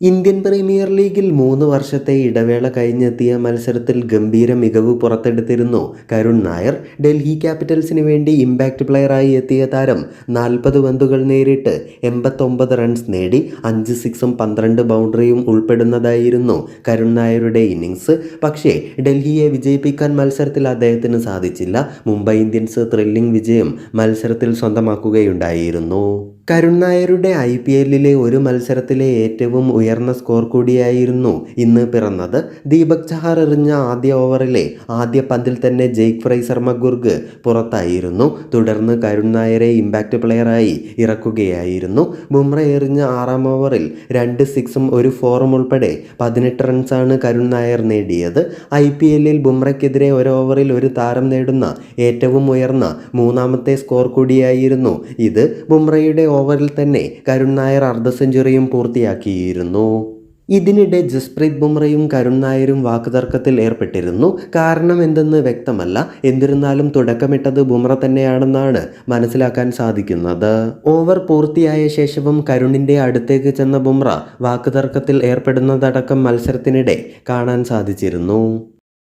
Indian premier ലീഗിൽ മൂന്ന് വർഷത്തെ ഇടവേള കഴിഞ്ഞെത്തിയ മത്സരത്തിൽ ഗംഭീര മികവ് പുറത്തെടുത്തിരുന്നു. കരുൺ നായർ ഡൽഹി ക്യാപിറ്റൽസിന് വേണ്ടി ഇമ്പാക്റ്റ് പ്ലെയറായി എത്തിയ താരം നാൽപ്പത് പന്തുകൾ നേരിട്ട് എൺപത്തൊമ്പത് റൺസ് നേടി അഞ്ച് സിക്സും പന്ത്രണ്ട് ബൗണ്ടറിയും ഉൾപ്പെടുന്നതായിരുന്നു കരുൺ നായരുടെ ഇന്നിങ്സ് പക്ഷേ ഡൽഹിയെ വിജയിപ്പിക്കാൻ മത്സരത്തിൽ അദ്ദേഹത്തിന് സാധിച്ചില്ല. മുംബൈ ഇന്ത്യൻസ് ത്രില്ലിംഗ് വിജയം മത്സരത്തിൽ സ്വന്തമാക്കുകയുണ്ടായിരുന്നു. കരുൺ നായരുടെ ഐ പി എല്ലിലെ ഒരു മത്സരത്തിലെ ഏറ്റവും ഉയർന്ന സ്കോർ കൂടിയായിരുന്നു ഇന്ന് പിറന്നത്. ദീപക് ചഹാർ എറിഞ്ഞ ആദ്യ ഓവറിലെ ആദ്യ പന്തിൽ തന്നെ ജെയ്ക്ക് ഫ്രൈസർ ഗുർഗ് പുറത്തായിരുന്നു. തുടർന്ന് കരുൺ നായരെ ഇമ്പാക്റ്റ് പ്ലെയറായി ഇറക്കുകയായിരുന്നു. ബുംറ എറിഞ്ഞ ആറാം ഓവറിൽ രണ്ട് സിക്സും ഒരു ഫോറും ഉൾപ്പെടെ പതിനെട്ട് റൺസാണ് കരുൺ നായർ നേടിയത്. ഐ പി എല്ലിൽ ബുംറയ്ക്കെതിരെ ഒരു ഓവറിൽ ഒരു താരം നേടുന്ന ഏറ്റവും ഉയർന്ന മൂന്നാമത്തെ സ്കോർ കൂടിയായിരുന്നു ഇത്. ബുംറയുടെ ഓവറിൽ തന്നെ കരുൺ നായർ അർദ്ധ സെഞ്ചുറിയും പൂർത്തിയാക്കിയിരുന്നു. ഇതിനിടെ ജസ്പ്രീത് ബുംറയും കരുൺ നായരും വാക്കുതർക്കത്തിൽ ഏർപ്പെട്ടിരുന്നു. കാരണം എന്തെന്ന് വ്യക്തമല്ല. എന്നിരുന്നാലും തുടക്കമിട്ടത് ബുംറ തന്നെയാണെന്നാണ് മനസ്സിലാക്കാൻ സാധിക്കുന്നത്. ഓവർ പൂർത്തിയായ ശേഷവും കരുണിന്റെ അടുത്തേക്ക് ചെന്ന ബുംറ വാക്കുതർക്കത്തിൽ ഏർപ്പെടുന്നതടക്കം മത്സരത്തിനിടെ കാണാൻ സാധിച്ചിരുന്നു.